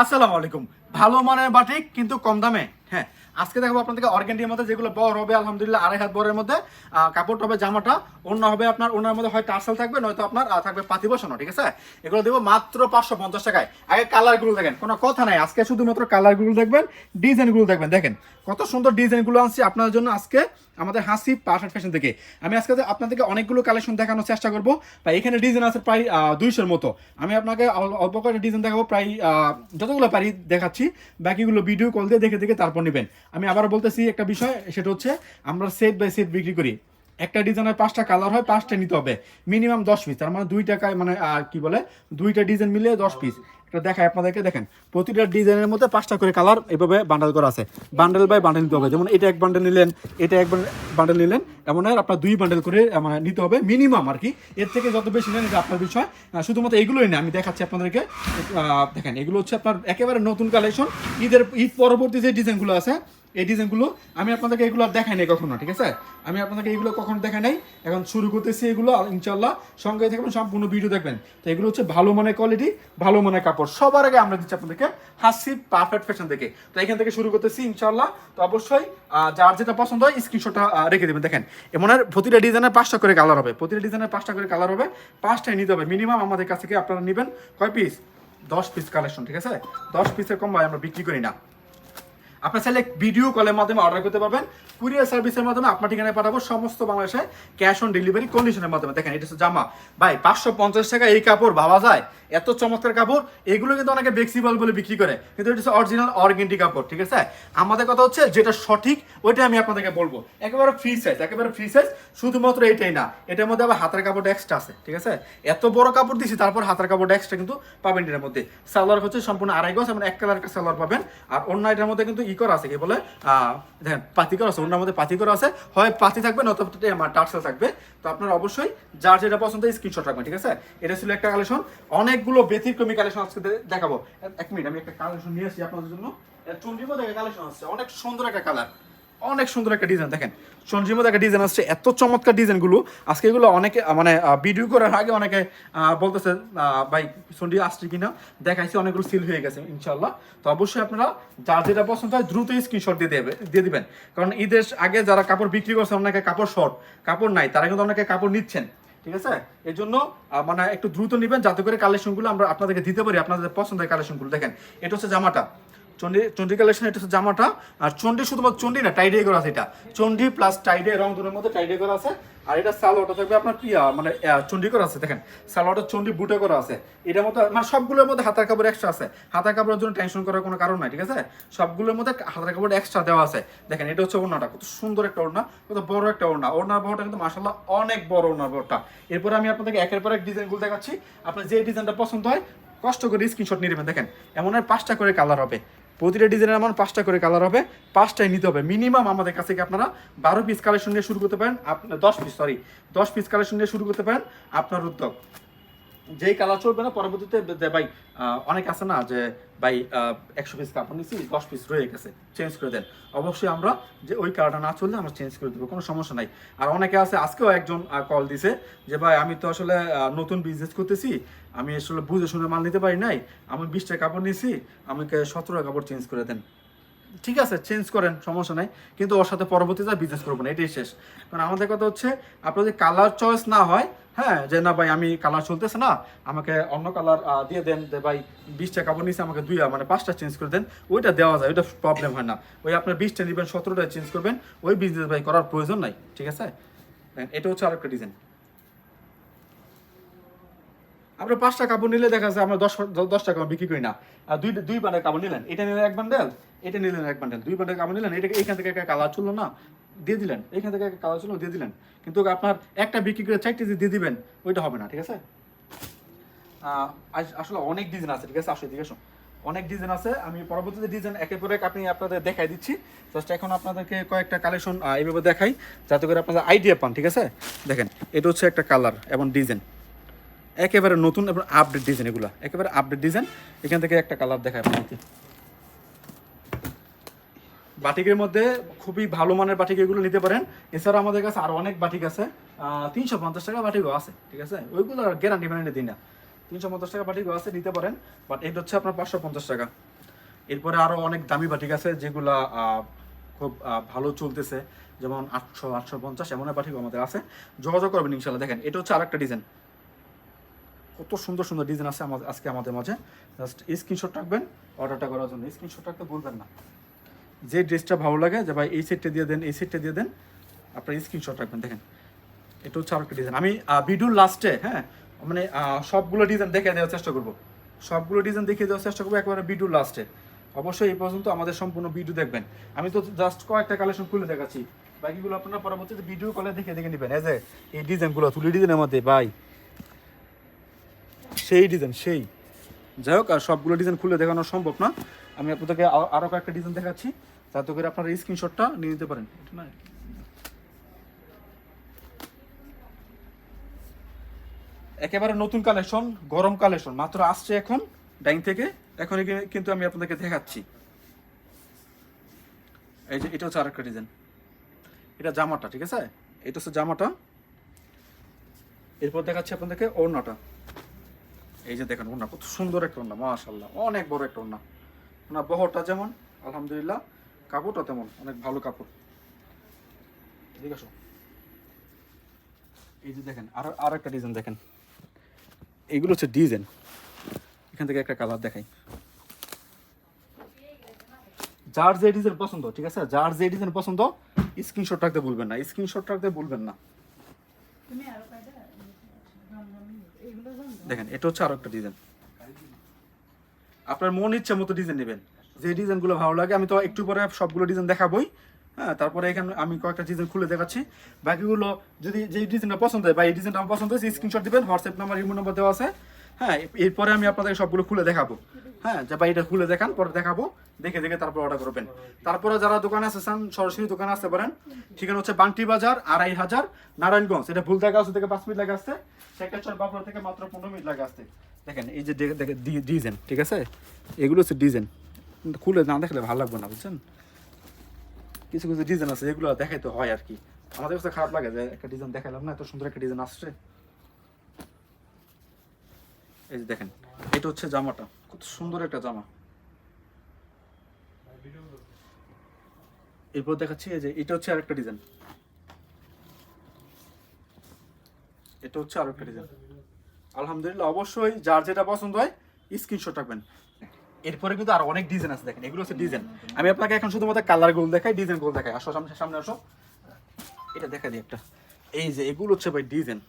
আসসালামু আলাইকুম। ভালো মানের বাটিক কিন্তু কম দামে। হ্যাঁ আজকে দেখাবো আপনাদেরকে অর্গেন্ডির মধ্যে যেগুলো বড় হবে আলহামদুলিল্লাহ আড়াই হাত বড়ের মধ্যে। আহ, কাপড়টা হবে জামাটা অন্য হবে আপনার ওনার মধ্যে হয় টার্সেল থাকবে নয়তো আপনার থাকবে পাতি বসানো ঠিক আছে? এগুলো দেবো মাত্র পাঁচশো পঞ্চাশ টাকায়। আগে কালারগুলো দেখেন কোনো কথা নাই। আজকে শুধুমাত্র কালারগুলো দেখবেন ডিজাইনগুলো দেখবেন। দেখেন কত সুন্দর ডিজাইনগুলো আনছি আপনাদের জন্য আজকে আমাদের হাসি পারফেক্ট ফ্যাশন থেকে। আমি আজকে আপনাদেরকে অনেকগুলো কালেকশন দেখানোর চেষ্টা করব। বা এখানে ডিজাইন আছে প্রায় দুইশোর মতো। আমি আপনাকে অল্প করে ডিজাইন দেখাবো প্রায় যতগুলো পারি দেখাচ্ছি। বাকিগুলো ভিডিও কল দিয়ে দেখে দেখে তারপর নেবেন। আমি আবার বলতেছি একটা বিষয়, সেটা হচ্ছে আমরা সেট বাই সেট বিক্রি করি। একটা ডিজাইনের পাঁচটা কালার হয়, পাঁচটা নিতে হবে। মিনিমাম দশ পিস তার মানে দুই টাকায় মানে কি বলে, দুইটা ডিজাইন মিলে দশ পিস এটা দেখায় আপনাদেরকে, দেখেন, প্রতিটা ডিজাইনের মধ্যে পাঁচটা করে কালার এভাবে বান্ডাল করা আছে। বান্ডেল বাই বান্ডেল নিতে হবে, যেমন এটা এক বান্ডেল নিলেন, এটা এক বান্ডেল নিলেন, এমন আর আপনার দুই বান্ডেল করে মানে নিতে হবে মিনিমাম আর কি। এর থেকে যত বেশি নেন, এটা আপনার বিষয়। শুধুমাত্র এগুলোই না, আমি দেখাচ্ছি আপনাদেরকে। দেখেন, এগুলো হচ্ছে আপনার একেবারে নতুন কালেকশন ঈদের, ঈদ পরবর্তী যে ডিজাইনগুলো আছে এই ডিজাইনগুলো আমি আপনাদেরকে এগুলো আর দেখাই নাই কখনো, ঠিক আছে? আমি আপনাদেরকে এগুলো কখনো দেখাই নাই। এখন শুরু করতেছি এগুলো ইনশাল্লাহ সঙ্গে থাকবেন সম্পূর্ণ ভিডিও দেখবেন। তো এগুলো হচ্ছে ভালো মানের কোয়ালিটি ভালো মানের কাপড়। সবার আগে আমরা দিচ্ছি আপনাদেরকে হাসি পারফেক্ট ফ্যাশন থেকে তো এখান থেকে শুরু করতেছি ইনশাল্লাহ তো অবশ্যই যার যেটা পছন্দ হয় স্ক্রিনশটটা রেখে দেবেন। দেখেন, এমনের প্রতিটা ডিজাইনের পাঁচটা করে কালার হবে। প্রতিটা ডিজাইনের পাঁচটা করে কালার হবে। পাঁচটাই নিতে হবে। মিনিমাম আমাদের কাছ থেকে আপনারা নেবেন? কয় পিস দশ পিস কালেকশন ঠিক আছে? দশ পিসের কম ভাই আমরা বিক্রি করি না। আপনার চাইলে ভিডিও কলের মাধ্যমে অর্ডার করতে পারবেন। কুরিয়ার সার্ভিসের মাধ্যমে আপনার ঠিকানায় পাঠাবো সমস্ত বাংলাদেশে ক্যাশ অন ডেলিভারি কন্ডিশনের মাধ্যমে। দেখেন, এটা হচ্ছে জামা। ভাই, পাঁচশো পঞ্চাশ টাকা এই কাপড়, ভাবা যায়? এত চমৎকার কাপড়। এগুলো কিন্তু অনেকে বেক্সিবল বলে বিক্রি করে, কিন্তু এটা হচ্ছে অরিজিনাল অর্গেন্টি কাপড়, ঠিক আছে? আমাদের কথা হচ্ছে যেটা সঠিক ওইটা আমি আপনাদেরকে বলব। একেবারে ফ্রি সাইজ একেবারে ফ্রি সাইজ শুধুমাত্র এটাই না। এটার মধ্যে আবার হাতের কাপড় এক্সট্রা আছে, ঠিক আছে? এত বড় কাপড় দিছি, তারপর হাতের কাপড় এক্সট্রা কিন্তু পাবেন এটার মধ্যে। সালোয়ার হচ্ছে সম্পূর্ণ আড়াই গজ এবং এক কালার সালোয়ার পাবেন। আর অন্য এটার মধ্যে কিন্তু ই করা আছে, কি বলে দেখেন পাতি করা আছে ওনার মধ্যে পাতি করা আছে। হয়, পাতি থাকবে, নয়তো টার্সেল থাকবে। তো আপনারা অবশ্যই যার যেটা পছন্দ স্ক্রিনশট রাখবেন, ঠিক আছে? এটা ছিল একটা কালেকশন অনেকগুলো ব্যতিক্রমী কালেকশন আজকে দেখাবো। এক- মিনিট আমি একটা কালেকশন নিয়ে আসি আপনাদের জন্য। চন্ডিমো দেখে কালেকশন আছে, অনেক সুন্দর একটা কালার অনেক সুন্দর একটা ডিজাইন দেখেন মধ্যে একটা ডিজাইন আসছে, এত চমৎকার ডিজাইনগুলো আজকে এগুলো অনেকে মানে ভিডিও করার আগে অনেকে বলতেছে ভাই সন্ডি আসছে কিনা? দেখাইছি, অনেকগুলো সিল হয়ে গেছে ইনশাল্লাহ তো অবশ্যই আপনারা, যার যেটা পছন্দ হয়, দ্রুত স্ক্রিনশট দিয়ে দেবে, দিয়ে দিবেন। কারণ ঈদের আগে যারা কাপড় বিক্রি করছে, অনেকে কাপড় শর্ট কাপড় নাই, তারা কিন্তু অনেকে কাপড় নিচ্ছেন, ঠিক আছে? এর জন্য মানে একটু দ্রুত নেবেন, যাতে করে কালেকশনগুলো আমরা আপনাদেরকে দিতে পারি, আপনাদের পছন্দের কালেকশনগুলো দেখেন, এটা হচ্ছে জামাটা। চন্ডি চন্ডি কালেকশন এটা হচ্ছে জামাটা। আর চন্ডি শুধুমাত্র চন্ডি না টাইডে করা আছে এটা। চন্ডি প্লাস টাইডে রং দুটোর মধ্যে টাইডে করা আছে। আর এটা সালোয়ারটা থাকবে আপনার কি মানে চন্ডি করা আছে, দেখেন। সালোয়ারটা চন্ডি বুটে করা আছে। এটার মধ্যে মানে সবগুলোর মধ্যে হাতার কাপড় এক্সট্রা আছে। হাতার কাপড়ের জন্য টেনশন করার কোনো কারণ নাই, ঠিক আছে? সবগুলোর মধ্যে হাতার কাপড় এক্সট্রা দেওয়া আছে। দেখেন, এটা হচ্ছে ওড়নাটা, কত সুন্দর একটা ওড়না, কত বড় একটা ওড়না। ওড়নার বড়টা কিন্তু মাসাল্লাহ অনেক বড় ওড়নার বড়টা এরপরে আমি আপনাদেরকে একের পর এক ডিজাইনগুলো দেখাচ্ছি। আপনার যে ডিজাইনটা পছন্দ হয়, কষ্ট করে স্ক্রিনশট নিয়ে নেবেন, দেখেন। এমন আর পাঁচটা করে কালার হবে। প্রতিটা ডিজাইনের এমন পাঁচটা করে কালার হবে, পাঁচটাই নিতে হবে। মিনিমাম আমাদের কাছে আপনারা বারো পিস কালেকশন নিয়ে শুরু করতে পারেন আপনার দশ পিস সরি দশ পিস কালেকশন নিয়ে শুরু করতে পারেন আপনার উদ্যোগ। যেই কালার চলবে না, পরবর্তীতে ভাই অনেক আছে না যে, ভাই একশো পিস কাপড় নিচ্ছি দশ পিস রয়ে গেছে চেঞ্জ করে দেন। অবশ্যই আমরা যে ওই কালারটা না চললে আমরা চেঞ্জ করে দেবো, কোনো সমস্যা নাই। আর অনেকে আছে, আজকেও একজন কল দিছে যে, ভাই, আমি তো আসলে নতুন বিজনেস করতেছি আমি আসলে বুঝে শুনে মাল নিতে পারি নাই। আমি বিশটা কাপড় নিয়েছি, আমাকে সতেরো কাপড় চেঞ্জ করে দেন। ঠিক আছে চেঞ্জ করেন, সমস্যা নাই। কিন্তু ওর সাথে পরবর্তীতে বিজনেস করব না, এটাই শেষ। কারণ আমাদের কথা হচ্ছে, আপনার যদি কালার চয়েস না হয় হ্যাঁ যে না ভাই, আমি কালার চলতেছে না, আমাকে অন্য কালার দিয়ে দেন, যে ভাই বিশটা কাপড় নিচে আমাকে দুই মানে পাঁচটা চেঞ্জ করে দেন, ওইটা দেওয়া যায়, ওইটা প্রবলেম হয় না। ওই আপনার বিশটা নেবেন সতেরোটা চেঞ্জ করবেন, ওই বিজনেস ভাই করার প্রয়োজন নাই, ঠিক আছে? এটা হচ্ছে আরেকটা ডিজাইন আপনার পাঁচটা কাপড় নিলে দেখা যাচ্ছে আমরা দশ টাকা বিক্রি করি না। দুই দুই বান্ডেল কাপড় নিলেন, এটা নিলেন এক বান্ডেল এটা নিলেন এক বান্ডেল দুই বান্ডেল কাপড় নিলেন এটা এখান থেকে একটা কালার চলল না, দিয়ে দিলেন এখান থেকে একটা কালার চলল, দিয়ে দিলেন। কিন্তু আপনার একটা বিক্রি করে চারটে দিয়ে দিবেন, ওইটা হবে না, ঠিক আছে? আস- আসলে অনেক ডিজাইন আছে, ঠিক আছে? আসলে ঠিক আছে অনেক ডিজাইন আছে, আমি পরবর্তীতে ডিজাইন একের পর এক আপনি আপনাদের দেখাই দিচ্ছি। জাস্ট এখন আপনাদেরকে কয়েকটা কালেকশন এইভাবে দেখাই, যাতে করে আপনাদের আইডিয়া পান, ঠিক আছে? দেখেন, এটা হচ্ছে একটা কালার এবং ডিজাইন একেবারে নতুন এবং আপডেট ডিজাইন এগুলো। একেবারে আপডেট ডিজাইন এখান থেকে একটা কালার দেখায় আপনাকে বাটিকের মধ্যে খুবই ভালো মানের বাটিক এগুলো নিতে পারেন। এছাড়া আমাদের কাছে আরও অনেক বাটিক আছে। তিনশো পঞ্চাশ টাকা বাটিকও আছে, ঠিক আছে? ওইগুলো গ্যারান্টি ম্যারান্টি দিই না। তিনশো পঞ্চাশ টাকা বাটিক আছে, নিতে পারেন। বাট এটা হচ্ছে আপনার পাঁচশো পঞ্চাশ টাকা। এরপরে আরও অনেক দামি বাটিক আছে যেগুলা খুব ভালো চলতেছে। যেমন আটশো আটশো পঞ্চাশ এমন বাটিক আমাদের আছে। যোগাযোগ করবেন ইনশাল্লাহ দেখেন, এটা হচ্ছে আরেকটা ডিজাইন কত সুন্দর সুন্দর ডিজাইন আছে আমাদের আজকে আমাদের মাঝে। জাস্ট স্ক্রিনশট রাখবেন অর্ডারটা করার জন্য। স্ক্রিনশট রাখতে ভুলবেন না। যে ড্রেসটা ভালো লাগে, যে ভাই এই সেটটা দিয়ে দেন, এই সেটটা দিয়ে দেন, আপনার স্ক্রিনশট রাখবেন। দেখেন, এটা হচ্ছে আরেকটা ডিজাইন আমি ভিডিওর লাস্টে হ্যাঁ মানে সবগুলো ডিজাইন দেখে দেওয়ার চেষ্টা করব। সবগুলো ডিজাইন দেখিয়ে দেওয়ার চেষ্টা করব একবারে ভিডিওর লাস্টে অবশ্যই এই পর্যন্ত আমাদের সম্পূর্ণ ভিডিও দেখবেন। আমি তো জাস্ট কয়েকটা কালেকশন খুলে দেখাচ্ছি। বাকিগুলো আপনারা পরবর্তীতে ভিডিও কলে দেখে দেখে নেবেন। এই যে, এই ডিজাইনগুলো তুলি ডিজাইনের মধ্যে, ভাই। সেই ডিজাইন সেই। যাই হোক, আর সবগুলো ডিজাইন খুলে দেখানো সম্ভব না। আমি আপনাদেরকে আ- আরও কয়েকটা ডিজাইন দেখাচ্ছি, যাতে করে আপনারা স্ক্রিনশটটা নিয়ে নিতে পারেন। একেবারে নতুন কালেকশন গরম কালেকশন মাত্র আসছে এখন ডাইং থেকে। এখানে কিন্তু আমি আপনাদেরকে দেখাচ্ছি। এই যে, এটা হচ্ছে আরেকটা ডিজাইন এটা জামাটা, ঠিক আছে? এটা হচ্ছে জামাটা। এরপর দেখাচ্ছি আপনাদেরকে ওড়নাটা। এই যে দেখেন ওড়না, কত সুন্দর একটা ওড়না মাশাল্লাহ অনেক বড় একটা ওড়না। ওনা বহরটা যেমন, আলহামদুলিল্লাহ, কাপড়টা তেমন, অনেক ভালো কাপড়। ঠিক আছে? এই যে দেখেন, আর আর একটা ডিজাইন দেখেন। এইগুলো হচ্ছে ডিজাইন। এখান থেকে একটা কালার দেখাই। যার যে ডিজাইন পছন্দ, ঠিক আছে? যার যে ডিজাইন পছন্দ স্ক্রিনশট রাখতে ভুলবেন না স্ক্রিনশট রাখতে ভুলবেন না তুমি আরও কয়টা এগুলো জানো দেখেন, এটা হচ্ছে আরও একটা ডিজাইন আপনার মন ইচ্ছে মতো ডিজাইন নেবেন। যে ডিজাইনগুলো ভালো লাগে, আমি তো একটু পরে সবগুলো ডিজাইন দেখাবোই। হ্যাঁ তারপরে এখানে আমি কয়েকটা ডিজাইন খুলে দেখাচ্ছি। বাকিগুলো যদি, যে ডিজাইনটা পছন্দ হয়, বা এই ডিজাইনটা আমার পছন্দ হয়েছে স্ক্রিনশট দিবেন হোয়াটসঅ্যাপ নাম্বার ইমো নাম্বার দেওয়া আছে। হ্যাঁ এরপরে আমি আপনাদের সবগুলো খুলে দেখাবো। হ্যাঁ যে ভাই এটা খুলে দেখান, পরে দেখাবো। দেখে দেখে তারপর অর্ডার করবেন। তারপরে যারা দোকানে আসতেছেন সরাসরি দোকানে আসতে পারেন। ঠিকানা হচ্ছে বান্টি বাজার, আড়াই হাজার, নারায়ণগঞ্জ। এটা ভুল দেখা আসতে থেকে পাঁচ মিনিট লাগে আসতে। সেক্টর বাবুরা থেকে মাত্র পনেরো মিনিট লাগে আসতে। দেখেন, এই যে দেখে- ডিজাইন, ঠিক আছে? এগুলো হচ্ছে ডিজাইন। খুলে না দেখলে ভালো লাগবে না, বুঝছেন? কিছু কিছু ডিজাইন আছে যেগুলো দেখাইতে হয় আর কি। আমাদের কাছে খারাপ লাগে যে একটা ডিজাইন দেখাইলাম না, এত সুন্দর একটা ডিজাইন আসছে। এই যে দেখেন, এটা হচ্ছে জামাটা। কত সুন্দর একটা জামা। এরপর দেখাচ্ছি, এই যে এটা হচ্ছে আরেকটা ডিজাইন। এটা হচ্ছে আরেকটা ডিজাইন। আলহামদুলিল্লাহ, অবশ্যই যার যেটা পছন্দ হয় স্ক্রিনশট রাখবেন। এরপরে কিন্তু আর অনেক ডিজাইন আছে, দেখেন, এগুলো হচ্ছে ডিজাইন আমি আপনাকে এখন শুধুমাত্র কালারগুলো দেখাই ডিজাইনগুলো দেখাই। আসো, সামনে সামনে আসো। এটা দেখা দিই একটা। এই যে এগুলো হচ্ছে ভাই ডিজাইন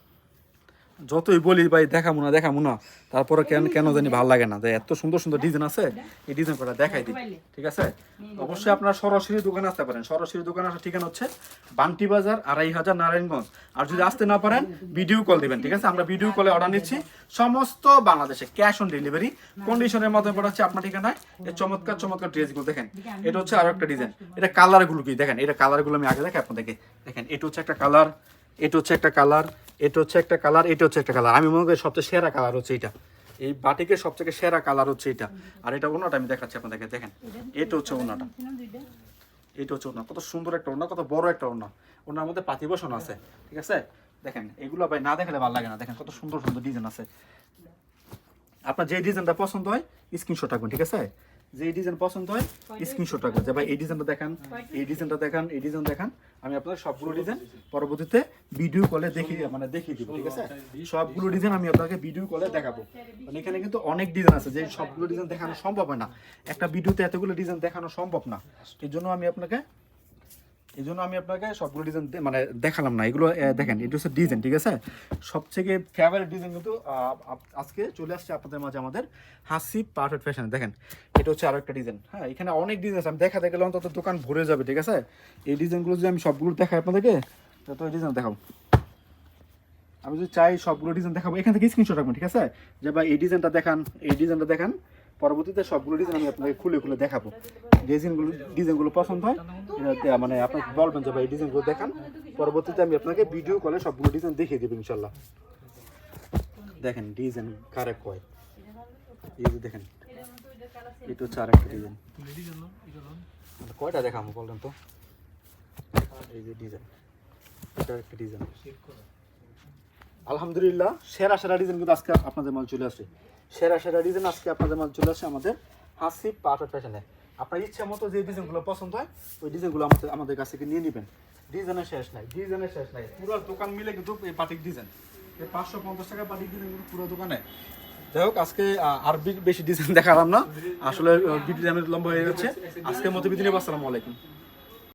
যতই বলি ভাই, দেখাবো না দেখাবো না। তারপরে কেন কেন জানি ভালো লাগে না। এত সুন্দর সুন্দর ডিজাইন আছে, এই ডিজাইন করা দেখাই দিই। ঠিক আছে? অবশ্যই আপনারা সরাসরি দোকানে আসতে পারেন। সরাসরি দোকানে আসার ঠিকানা হচ্ছে বান্টি বাজার, আড়াই হাজার নারায়ণগঞ্জ। আর যদি আসতে না পারেন ভিডিও কল দিবেন, ঠিক আছে? আমরা ভিডিও কলে অর্ডার নিচ্ছি। সমস্ত বাংলাদেশে ক্যাশ অন ডেলিভারি কন্ডিশনের মাধ্যমে পাঠাচ্ছি আপনার ঠিকানায়। এই চমৎকার চমৎকার ড্রেসগুলো দেখেন। এটা হচ্ছে আরও একটা ডিজাইন এটা কালারগুলো কি? দেখেন, এটা কালারগুলো আমি আগে দেখে আপনাদেরকে। দেখেন, এটা হচ্ছে একটা কালার এটা হচ্ছে একটা কালার এটা হচ্ছে একটা কালার, এটা হচ্ছে একটা কালার। আমি মনে করি সবচেয়ে সেরা কালার হচ্ছে এটা। এই বাটিকের সবথেকে সেরা কালার হচ্ছে এটা। আর এটা ওনাটা আমি দেখাচ্ছি আপনাদেরকে, দেখেন। এটা হচ্ছে ওনাটা। এটা হচ্ছে ওনা। কত সুন্দর একটা ওনা, কত বড় একটা ওনা। ওনার মধ্যে পাতি বসন আছে, ঠিক আছে? দেখেন, এগুলো ভাই না দেখালে ভালো লাগে না। দেখেন, কত সুন্দর সুন্দর ডিজাইন আছে। আপনার যে ডিজাইনটা পছন্দ হয় স্ক্রিনশট রাখবেন, ঠিক আছে? যে এই ডিজাইন পছন্দ হয় স্ক্রিনশট রাখবেন। যে ভাই এই ডিজাইনটা দেখান এই ডিজাইনটা দেখান এই ডিজাইন দেখান আমি আপনাদের সবগুলো ডিজাইন পরবর্তীতে ভিডিও কলে দেখিয়ে মানে দেখিয়ে দিব ঠিক আছে? সবগুলো ডিজাইন আমি আপনাকে ভিডিও কলে দেখাবো। মানে এখানে কিন্তু অনেক ডিজাইন আছে যে সবগুলো ডিজাইন দেখানো সম্ভব হয় না। একটা ভিডিওতে এতগুলো ডিজাইন দেখানো সম্ভব না। এর জন্য আমি আপনাকে এই জন্য আমি আপনাকে সবগুলো ডিজাইন মানে দেখালাম না, এগুলো দেখেন, এটা হচ্ছে ডিজাইন ঠিক আছে? সবথেকে ফেভারিট ডিজাইন কিন্তু আজকে চলে আসছে আপনাদের মাঝে আমাদের হাসি পারফেক্ট ফ্যাশন দেখেন, এটা হচ্ছে আরও একটা ডিজাইন হ্যাঁ এখানে অনেক ডিজাইন আছে। আমি দেখাতে গেলে অন্তত দোকান ভরে যাবে, ঠিক আছে? এই ডিজাইনগুলো যদি আমি সবগুলো দেখাই আপনাদেরকে তো এই ডিজাইন দেখাও আমি যদি চাই সবগুলো ডিজাইন দেখাবো, এখান থেকে স্ক্রিনশট রাখবেন, ঠিক আছে? যে ভাই এই ডিজাইনটা দেখান, এই ডিজাইনটা দেখান পরবর্তীতে সবগুলো ডিজাইন আমি আপনাকে খুলে খুলে দেখাবো। ডিজাইনগুলো ডিজাইনগুলো পছন্দ হয় মানে আপনাকে বলবেন যে ভাই ডিজাইনগুলো দেখান। পরবর্তীতে আমি আপনাকে ভিডিও কলে সবগুলো ডিজাইন দেখিয়ে দেবো ইনশাল্লাহ। দেখেন ডিজাইন কারে কয়? এই যে দেখেন, এটা হচ্ছে আরেকটা ডিজাইন কয়টা দেখাবো বলেন তো? এই যে ডিজাইন এটা একটা ডিজাইন আলহামদুলিল্লাহ, সেরা সেরা ডিজাইন কিন্তু আজকে আপনাদের মাল চলে আসে সেরা সেরা ডিজাইন আজকে আপনাদের মাল চলে আসে আমাদের হাসি পাউডার ফ্যাশনে আপনার ইচ্ছা মতো যে ডিজাইনগুলো পছন্দ হয়, ওই ডিজাইনগুলো আমাদের আমাদের কাছ থেকে নিয়ে নেবেন। ডিজাইনের শেষ নাই ডিজাইনের শেষ নাই। পুরো দোকান মিলে কিন্তু এই বাটিক ডিজাইন এই পাঁচশো পঞ্চাশ টাকা বাটিক ডিজাইন পুরো দোকানে। যাই হোক, আজকে আর বেশি ডিজাইন দেখালাম না। আসলে ভিডিও লম্বা হয়ে যাচ্ছে। আজকের মতো বিদিনে আসসালামু আলাইকুম।